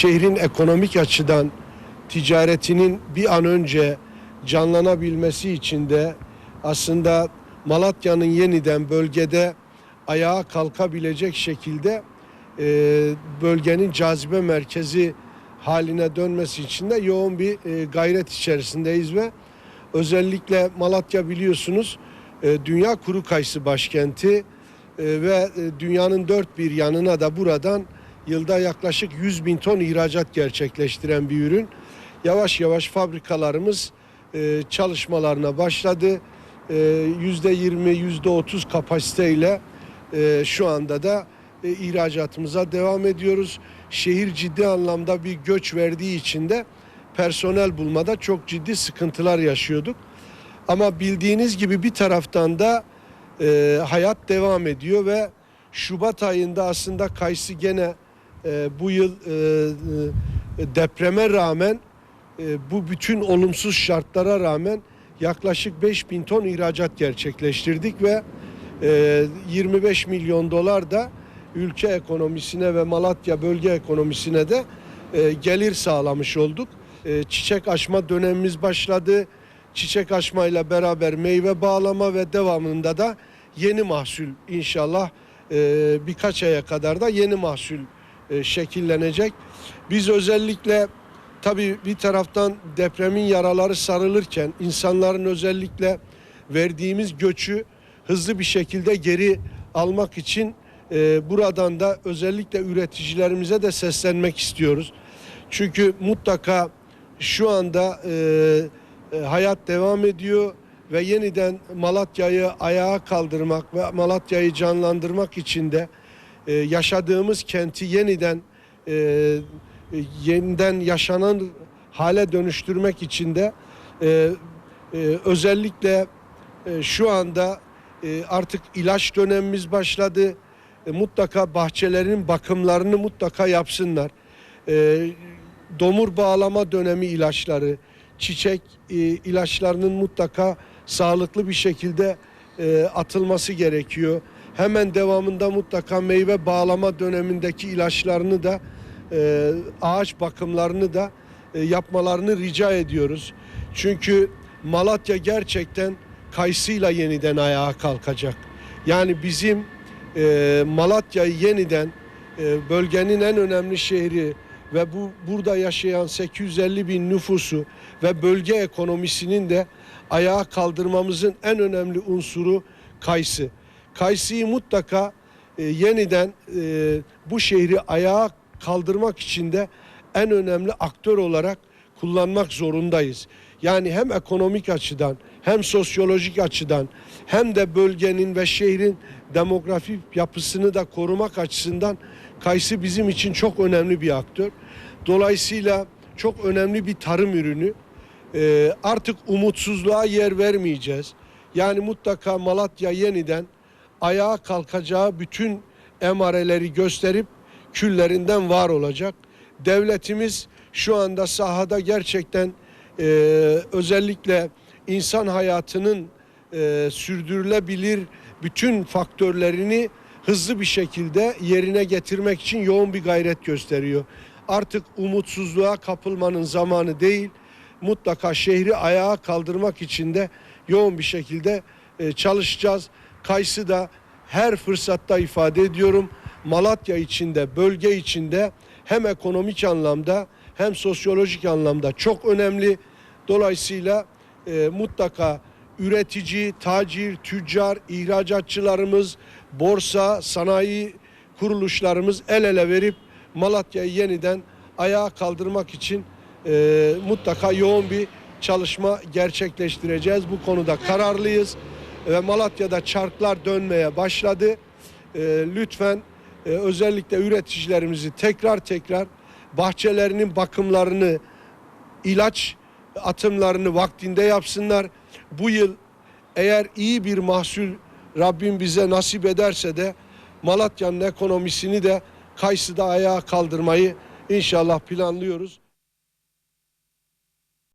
şehrin ekonomik açıdan ticaretinin bir an önce canlanabilmesi için de aslında Malatya'nın yeniden bölgede ayağa kalkabilecek şekilde e, bölgenin cazibe merkezi haline dönmesi için de yoğun bir e, gayret içerisindeyiz ve özellikle Malatya biliyorsunuz e, dünya kuru kayısı başkenti e, ve e, dünyanın dört bir yanına da buradan yılda yaklaşık 100 bin ton ihracat gerçekleştiren bir ürün. Yavaş yavaş fabrikalarımız e, çalışmalarına başladı. E, Yüzde 20, yüzde 30 kapasiteyle e, şu anda da e, ihracatımıza devam ediyoruz. Şehir ciddi anlamda bir göç verdiği için de personel bulmada çok ciddi sıkıntılar yaşıyorduk. Ama bildiğiniz gibi bir taraftan da e, hayat devam ediyor ve Şubat ayında aslında Kayısı gene e, bu yıl e, e, depreme rağmen e, bu bütün olumsuz şartlara rağmen yaklaşık 5 bin ton ihracat gerçekleştirdik ve e, 25 milyon dolar da ülke ekonomisine ve Malatya bölge ekonomisine de e, gelir sağlamış olduk. E, çiçek açma dönemimiz başladı. Çiçek açmayla beraber meyve bağlama ve devamında da yeni mahsul inşallah e, birkaç aya kadar da yeni mahsul e, şekillenecek. Biz özellikle tabii bir taraftan depremin yaraları sarılırken insanların özellikle verdiğimiz göçü hızlı bir şekilde geri almak için e, buradan da özellikle üreticilerimize de seslenmek istiyoruz. Çünkü mutlaka şu anda e, e, hayat devam ediyor ve yeniden Malatya'yı ayağa kaldırmak ve Malatya'yı canlandırmak için de e, yaşadığımız kenti yeniden e, e, yeniden yaşanan hale dönüştürmek için de e, e, özellikle e, şu anda e, artık ilaç dönemimiz başladı. E, mutlaka bahçelerin bakımlarını mutlaka yapsınlar. E, domur bağlama dönemi ilaçları, çiçek e, ilaçlarının mutlaka sağlıklı bir şekilde e, atılması gerekiyor. Hemen devamında mutlaka meyve bağlama dönemindeki ilaçlarını da e, ağaç bakımlarını da e, yapmalarını rica ediyoruz. Çünkü Malatya gerçekten kayısıyla yeniden ayağa kalkacak. Yani bizim e, Malatya'yı yeniden e, bölgenin en önemli şehri ve bu burada yaşayan 850 bin nüfusu ve bölge ekonomisinin de ayağa kaldırmamızın en önemli unsuru kayısı. Kayısıyı mutlaka e, yeniden e, bu şehri ayağa kaldırmak için de en önemli aktör olarak kullanmak zorundayız. Yani hem ekonomik açıdan hem sosyolojik açıdan hem de bölgenin ve şehrin demografik yapısını da korumak açısından kayısı bizim için çok önemli bir aktör. Dolayısıyla çok önemli bir tarım ürünü. Ee, artık umutsuzluğa yer vermeyeceğiz. Yani mutlaka Malatya yeniden ayağa kalkacağı bütün emareleri gösterip küllerinden var olacak. Devletimiz şu anda sahada gerçekten e, özellikle insan hayatının e, sürdürülebilir bütün faktörlerini hızlı bir şekilde yerine getirmek için yoğun bir gayret gösteriyor. Artık umutsuzluğa kapılmanın zamanı değil. Mutlaka şehri ayağa kaldırmak için de yoğun bir şekilde e, çalışacağız. Kayısı da her fırsatta ifade ediyorum. Malatya içinde, bölge içinde hem ekonomik anlamda hem sosyolojik anlamda çok önemli. Dolayısıyla e, mutlaka üretici, tacir, tüccar, ihracatçılarımız, borsa, sanayi kuruluşlarımız el ele verip Malatya'yı yeniden ayağa kaldırmak için e, mutlaka yoğun bir çalışma gerçekleştireceğiz. Bu konuda kararlıyız ve Malatya'da çarklar dönmeye başladı. E, lütfen e, özellikle üreticilerimizi tekrar tekrar bahçelerinin bakımlarını, ilaç atımlarını vaktinde yapsınlar. Bu yıl eğer iyi bir mahsul Rabbim bize nasip ederse de Malatya'nın ekonomisini de Kayısı'da ayağa kaldırmayı inşallah planlıyoruz.